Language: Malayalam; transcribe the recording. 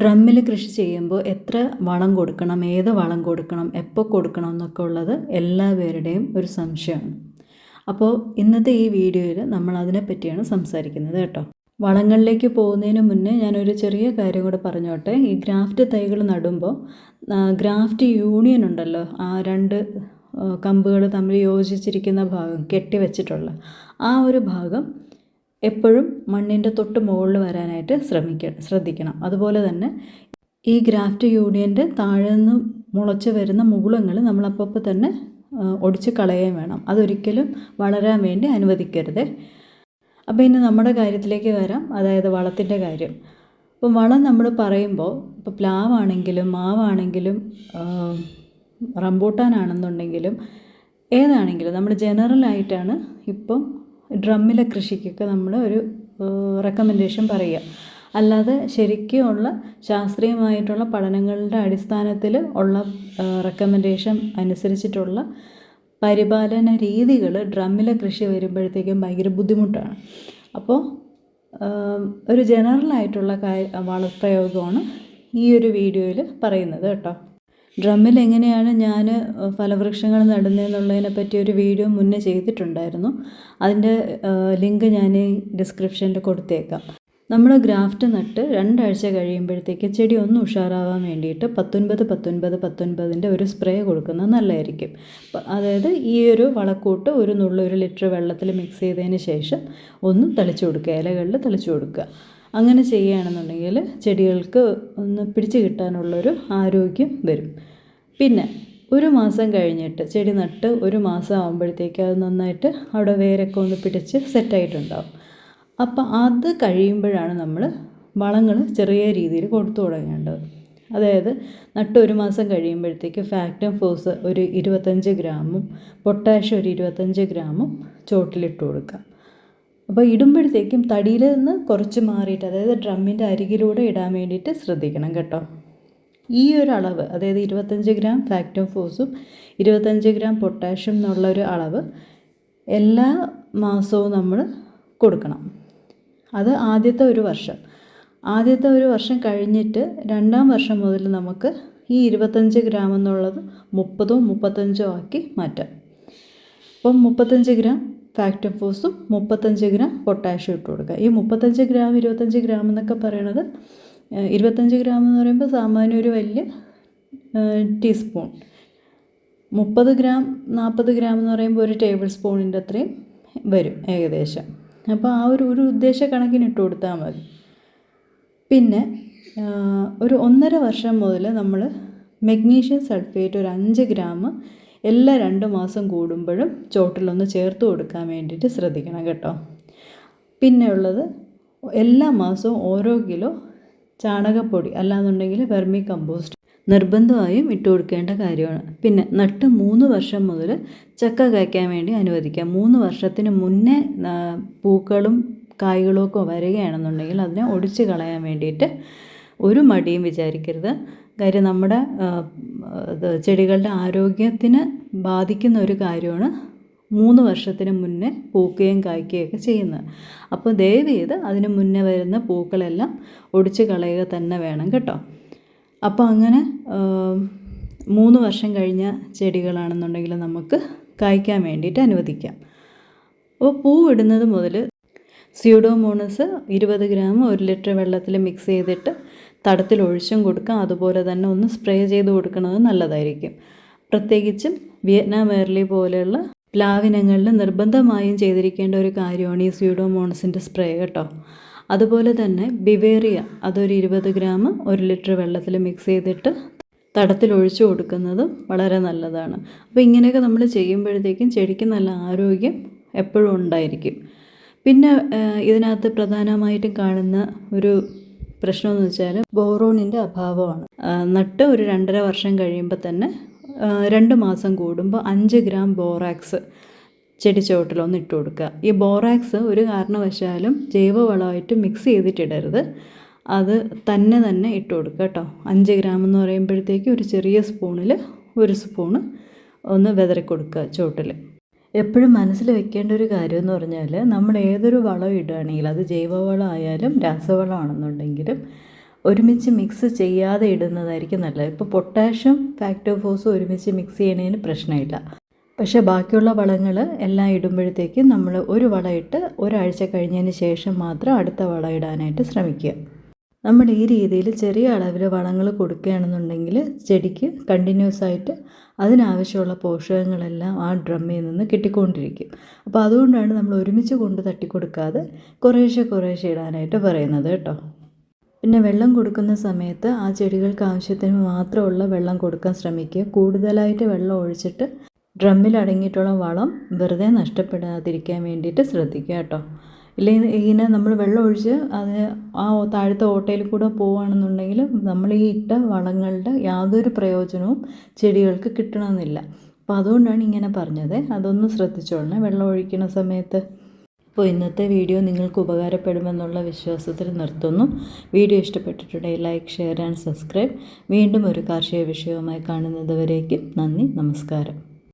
ഡ്രമ്മിൽ കൃഷി ചെയ്യുമ്പോൾ എത്ര വളം കൊടുക്കണം ഏത് വളം കൊടുക്കണം എപ്പോൾ കൊടുക്കണം എന്നൊക്കെ ഉള്ളത് എല്ലാവരുടെയും ഒരു സംശയമാണ്. അപ്പോൾ ഇന്നത്തെ ഈ വീഡിയോയിൽ നമ്മൾ അതിനെ പറ്റിയാണ് സംസാരിക്കുന്നത് കേട്ടോ. വളങ്ങളിലേക്ക് പോകുന്നതിന് മുന്നേ ഞാനൊരു ചെറിയ കാര്യം കൂടെ പറഞ്ഞോട്ടെ. ഈ ഗ്രാഫ്റ്റ് തൈകൾ നടുമ്പോൾ ഗ്രാഫ്റ്റ് യൂണിയൻ ഉണ്ടല്ലോ ആ രണ്ട് കമ്പുകൾ തമ്മിൽ യോജിച്ചിരിക്കുന്ന ഭാഗം കെട്ടി വെച്ചിട്ടുള്ള ആ ഒരു ഭാഗം എപ്പോഴും മണ്ണിന്റെ തൊട്ട് മുകളിൽ വരാനായിട്ട് ശ്രമിക്ക ശ്രദ്ധിക്കണം. അതുപോലെ തന്നെ ഈ ഗ്രാഫ്റ്റ് യൂണിയന്റെ താഴെ നിന്ന് മുളച്ച് വരുന്ന മുകുളങ്ങൾ നമ്മളപ്പോൾ തന്നെ ഒടിച്ച് കളയുകയും വേണം. അതൊരിക്കലും വളരാൻ വേണ്ടി അനുവദിക്കരുത്. അപ്പോൾ ഇനി നമ്മുടെ കാര്യത്തിലേക്ക് വരാം. അതായത് വളത്തിന്റെ കാര്യം. അപ്പം വളം നമ്മൾ പറയുമ്പോൾ ഇപ്പോൾ പ്ലാവാണെങ്കിലും മാവാണെങ്കിലും റംബൂട്ടാനാണെന്നുണ്ടെങ്കിലും ഏതാണെങ്കിലും നമ്മൾ ജനറലായിട്ടാണ് ഇപ്പം ഡ്രമ്മിലെ കൃഷിക്കൊക്കെ നമ്മൾ ഒരു റെക്കമെൻഡേഷൻ പറയുക. അല്ലാതെ ശരിക്കുമുള്ള ശാസ്ത്രീയമായിട്ടുള്ള പഠനങ്ങളുടെ അടിസ്ഥാനത്തിൽ ഉള്ള റെക്കമെൻഡേഷൻ അനുസരിച്ചിട്ടുള്ള പരിപാലന രീതികൾ ഡ്രമ്മിലെ കൃഷി വരുമ്പോഴത്തേക്കും ഭയങ്കര ബുദ്ധിമുട്ടാണ്. അപ്പോൾ ഒരു ജനറലായിട്ടുള്ള കാ വളപ്രയോഗമാണ് ഈ ഒരു വീഡിയോയിൽ പറയുന്നത് കേട്ടോ. ഡ്രമ്മിൽ എങ്ങനെയാണ് ഞാൻ ഫലവൃക്ഷങ്ങൾ നടുന്നതെന്നുള്ളതിനെ പറ്റി ഒരു വീഡിയോ മുന്നേ ചെയ്തിട്ടുണ്ടായിരുന്നു. അതിന്റെ ലിങ്ക് ഞാൻ ഡിസ്ക്രിപ്ഷനിൽ കൊടുത്തേക്കാം. നമ്മൾ ഗ്രാഫ്റ്റ് നട്ട് രണ്ടാഴ്ച കഴിയുമ്പോഴത്തേക്ക് ചെടി ഒന്ന് ഉഷാറാവാൻ വേണ്ടിയിട്ട് പത്തൊൻപത് പത്തൊൻപത് പത്തൊൻപതിന്റെ ഒരു സ്പ്രേ കൊടുക്കുന്നത് നല്ലതായിരിക്കും. അതായത് ഈ ഒരു വളക്കൂട്ട് ഒരു നുള്ളൊരു ലിറ്റർ വെള്ളത്തിൽ മിക്സ് ചെയ്തതിന് ശേഷം ഒന്ന് തളിച്ചു കൊടുക്കുക ഇലകളിൽ തളിച്ചു കൊടുക്കുക. അങ്ങനെ ചെയ്യുകയാണെന്നുണ്ടെങ്കിൽ ചെടികൾക്ക് ഒന്ന് പിടിച്ച് കിട്ടാനുള്ളൊരു ആരോഗ്യം വരും. പിന്നെ ഒരു മാസം കഴിഞ്ഞിട്ട് ചെടി നട്ട് ഒരു മാസം ആകുമ്പോഴത്തേക്ക് അത് നന്നായിട്ട് അവിടെ വേരൊക്കെ ഒന്ന് പിടിച്ച് സെറ്റായിട്ടുണ്ടാവും. അപ്പം അത് കഴിയുമ്പോഴാണ് നമ്മൾ വളങ്ങൾ ചെറിയ രീതിയിൽ കൊടുത്തു തുടങ്ങേണ്ടത്. അതായത് നട്ട് ഒരു മാസം കഴിയുമ്പോഴത്തേക്ക് ഫാക്ടം ഫോസ് ഒരു ഇരുപത്തഞ്ച് ഗ്രാമും പൊട്ടാഷ്യം ഒരു ഇരുപത്തഞ്ച് ഗ്രാമും ചോട്ടിലിട്ട് കൊടുക്കുക. അപ്പോൾ ഇടുമ്പോഴത്തേക്കും തടിയിൽ നിന്ന് കുറച്ച് മാറിയിട്ട് അതായത് ഡ്രമ്മിന്റെ അരികിലൂടെ ഇടാൻ വേണ്ടിയിട്ട് ശ്രദ്ധിക്കണം കേട്ടോ. ഈ ഒരു അളവ് അതായത് ഇരുപത്തഞ്ച് ഗ്രാം ഫാക്ടം ഇരുപത്തഞ്ച് ഗ്രാം പൊട്ടാഷ്യം എന്നുള്ള ഒരു അളവ് എല്ലാ മാസവും നമ്മൾ കൊടുക്കണം. അത് ആദ്യത്തെ ഒരു വർഷം. ആദ്യത്തെ ഒരു വർഷം കഴിഞ്ഞിട്ട് രണ്ടാം വർഷം മുതൽ നമുക്ക് ഈ ഇരുപത്തഞ്ച് ഗ്രാം എന്നുള്ളത് മുപ്പതോ മുപ്പത്തഞ്ചോ ആക്കി മാറ്റാം. അപ്പം മുപ്പത്തഞ്ച് ഗ്രാം ഫാക്ടം ഫോസും മുപ്പത്തഞ്ച് ഗ്രാം പൊട്ടാഷ്യം ഇട്ട് കൊടുക്കുക. ഈ മുപ്പത്തഞ്ച് ഗ്രാം ഇരുപത്തഞ്ച് ഗ്രാം എന്നൊക്കെ പറയണത് ഇരുപത്തഞ്ച് ഗ്രാം എന്ന് പറയുമ്പോൾ സാമാന്യം ഒരു വലിയ ടീസ്പൂൺ. മുപ്പത് ഗ്രാം നാൽപ്പത് ഗ്രാം എന്ന് പറയുമ്പോൾ ഒരു ടേബിൾ സ്പൂണിന്റെ അത്രയും വരും ഏകദേശം. അപ്പോൾ ആ ഒരു ഒരു ഉദ്ദേശ കണക്കിന് ഇട്ട് കൊടുത്താൽ മതി. പിന്നെ ഒരു ഒന്നര വർഷം മുതൽ നമ്മൾ മെഗ്നീഷ്യം സൾഫേറ്റ് ഒരു അഞ്ച് ഗ്രാം എല്ലാ രണ്ട് മാസം കൂടുമ്പോഴും ചോട്ടിലൊന്ന് ചേർത്ത് കൊടുക്കാൻ വേണ്ടിയിട്ട് ശ്രദ്ധിക്കണം കേട്ടോ. പിന്നെ ഉള്ളത് എല്ലാ മാസവും ഓരോ കിലോ ചാണകപ്പൊടി അല്ലാന്നുണ്ടെങ്കിൽ വെർമി കമ്പോസ്റ്റ് നിർബന്ധമായും ഇട്ട് കൊടുക്കേണ്ട കാര്യമാണ്. പിന്നെ നട്ട് മൂന്ന് വർഷം മുതൽ ചക്ക കായ്ക്കാൻ വേണ്ടി അനുവദിക്കാം മൂന്ന് വർഷത്തിന് മുന്നേ പൂക്കളും കായ്കളും ഒക്കെ വരികയാണെന്നുണ്ടെങ്കിൽ അതിനെ ഒടിച്ച് കളയാൻ വേണ്ടിയിട്ട് ഒരു മടിയും വിചാരിക്കരുത്. കാര്യം നമ്മുടെ ചെടികളുടെ ആരോഗ്യത്തിന് ബാധിക്കുന്ന ഒരു കാര്യമാണ് മൂന്ന് വർഷത്തിന് മുന്നേ പൂക്കുകയും കായ്ക്കുകയൊക്കെ ചെയ്യുന്നത്. അപ്പോൾ ദയവ് ചെയ്ത് അതിന് മുന്നേ വരുന്ന പൂക്കളെല്ലാം ഒടിച്ച് കളയുക തന്നെ വേണം കേട്ടോ. അപ്പോൾ അങ്ങനെ മൂന്ന് വർഷം കഴിഞ്ഞ ചെടികളാണെന്നുണ്ടെങ്കിൽ നമുക്ക് കായ്ക്കാൻ വേണ്ടിയിട്ട് അനുവദിക്കാം. അപ്പോൾ പൂവിടുന്നത് മുതൽ സ്യൂഡോമോണസ് ഇരുപത് ഗ്രാം ഒരു ലിറ്റർ വെള്ളത്തിൽ മിക്സ് ചെയ്തിട്ട് തടത്തിൽ ഒഴിച്ചും കൊടുക്കാം. അതുപോലെ തന്നെ ഒന്ന് സ്പ്രേ ചെയ്ത് കൊടുക്കുന്നത് നല്ലതായിരിക്കും. പ്രത്യേകിച്ചും വിയറ്റ്നാം എയർലി പോലെയുള്ള പ്ലാവിനങ്ങളിൽ നിർബന്ധമായും ചെയ്തിരിക്കേണ്ട ഒരു കാര്യമാണ് ഈ സ്യൂഡോമോണസിന്റെ സ്പ്രേ കേട്ടോ. അതുപോലെ തന്നെ ബിവേറിയ അതൊരു ഇരുപത് ഗ്രാം ഒരു ലിറ്റർ വെള്ളത്തിൽ മിക്സ് ചെയ്തിട്ട് തടത്തിൽ ഒഴിച്ചു കൊടുക്കുന്നതും വളരെ നല്ലതാണ്. അപ്പോൾ ഇങ്ങനെയൊക്കെ നമ്മൾ ചെയ്യുമ്പോഴത്തേക്കും ചെടിക്ക് നല്ല ആരോഗ്യം എപ്പോഴും ഉണ്ടായിരിക്കും. പിന്നെ ഇതിനകത്ത് പ്രധാനമായിട്ടും കാണുന്ന ഒരു പ്രശ്നമെന്ന് വെച്ചാൽ ബോറോണിന്റെ അഭാവമാണ്. നട്ട് ഒരു രണ്ടര വർഷം കഴിയുമ്പോൾ തന്നെ രണ്ട് മാസം കൂടുമ്പോൾ അഞ്ച് ഗ്രാം ബോറാക്സ് ചെടി ചുവട്ടിലൊന്ന് ഇട്ട് കൊടുക്കുക. ഈ ബോറാക്സ് ഒരു കാരണവശാലും ജൈവവളമായിട്ട് മിക്സ് ചെയ്തിട്ടിടരുത്. അത് തന്നെ തന്നെ ഇട്ട് കൊടുക്കുക കേട്ടോ. അഞ്ച് ഗ്രാം എന്ന് പറയുമ്പോഴത്തേക്ക് ഒരു ചെറിയ സ്പൂണിൽ ഒരു സ്പൂണ് ഒന്ന് വിതറി കൊടുക്കുക ചുവട്ടിൽ എപ്പോഴും മനസ്സിൽ വെക്കേണ്ട ഒരു കാര്യം എന്ന് പറഞ്ഞാൽ നമ്മൾ ഏതൊരു വളം ഇടുകയാണെങ്കിലും അത് ജൈവവളം ആയാലും രാസവളമാണെന്നുണ്ടെങ്കിലും ഒരുമിച്ച് മിക്സ് ചെയ്യാതെ ഇടുന്നതായിരിക്കും നല്ലത്. ഇപ്പോൾ പൊട്ടാഷ്യം ഫാക്ടോഫോസും ഒരുമിച്ച് മിക്സ് ചെയ്യണതിന് പ്രശ്നമില്ല. പക്ഷേ ബാക്കിയുള്ള വളങ്ങൾ എല്ലാം ഇടുമ്പോഴത്തേക്കും നമ്മൾ ഒരു വളം ഇട്ട് ഒരാഴ്ച കഴിഞ്ഞതിന് ശേഷം മാത്രം അടുത്ത വളം ഇടാനായിട്ട് ശ്രമിക്കുക. നമ്മൾ ഈ രീതിയിൽ ചെറിയ അളവിൽ വളങ്ങൾ കൊടുക്കുകയാണെന്നുണ്ടെങ്കിൽ ചെടിക്ക് കണ്ടിന്യൂസ് ആയിട്ട് അതിനാവശ്യമുള്ള പോഷകങ്ങളെല്ലാം ആ ഡ്രമ്മിൽ നിന്ന് കിട്ടിക്കൊണ്ടിരിക്കും. അപ്പോൾ അതുകൊണ്ടാണ് നമ്മൾ ഒരുമിച്ച് കൊണ്ട് തട്ടിക്കൊടുക്കാതെ കുറേശ്ശെ കുറേശ്ശെ ഇടാനായിട്ട് പറയുന്നത് കേട്ടോ. പിന്നെ വെള്ളം കൊടുക്കുന്ന സമയത്ത് ആ ചെടികൾക്ക് ആവശ്യത്തിന് മാത്രമുള്ള വെള്ളം കൊടുക്കാൻ ശ്രമിക്കുക. കൂടുതലായിട്ട് വെള്ളം ഒഴിച്ചിട്ട് ഡ്രമ്മിൽ അടങ്ങിയിട്ടുള്ള വളം വെറുതെ നഷ്ടപ്പെടാതിരിക്കാൻ വേണ്ടിയിട്ട് ശ്രദ്ധിക്കുക കേട്ടോ. ഇല്ലെങ്കിൽ ഇങ്ങനെ നമ്മൾ വെള്ളം ഒഴിച്ച് അതിന് ആ താഴത്തെ ഓട്ടയിൽ കൂടെ പോവുകയാണെന്നുണ്ടെങ്കിൽ നമ്മൾ ഈ ഇട്ട വളങ്ങളുടെ യാതൊരു പ്രയോജനവും ചെടികൾക്ക് കിട്ടണമെന്നില്ല. അപ്പോൾ അതുകൊണ്ടാണ് ഇങ്ങനെ പറഞ്ഞത്. അതൊന്ന് ശ്രദ്ധിച്ചോളണേ വെള്ളം ഒഴിക്കുന്ന സമയത്ത്. അപ്പോൾ ഇന്നത്തെ വീഡിയോ നിങ്ങൾക്ക് ഉപകാരപ്പെടുമെന്നുള്ള വിശ്വാസത്തിൽ നിർത്തുന്നു. വീഡിയോ ഇഷ്ടപ്പെട്ടിട്ടുണ്ടെങ്കിൽ ലൈക്ക് ഷെയർ ആൻഡ് സബ്സ്ക്രൈബ്. വീണ്ടും ഒരു കാർഷിക വിഷയവുമായി കാണുന്നത് വരേക്കും നന്ദി നമസ്കാരം.